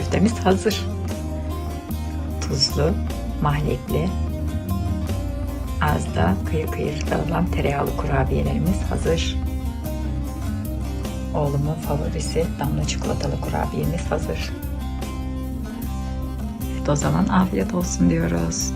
Köftemiz hazır. Tuzlu, mahlekli, az da kıyır kıyır dağılan tereyağlı kurabiyelerimiz hazır. Oğlumun favorisi damla çikolatalı kurabiyemiz hazır. Evet, o zaman afiyet olsun diyoruz.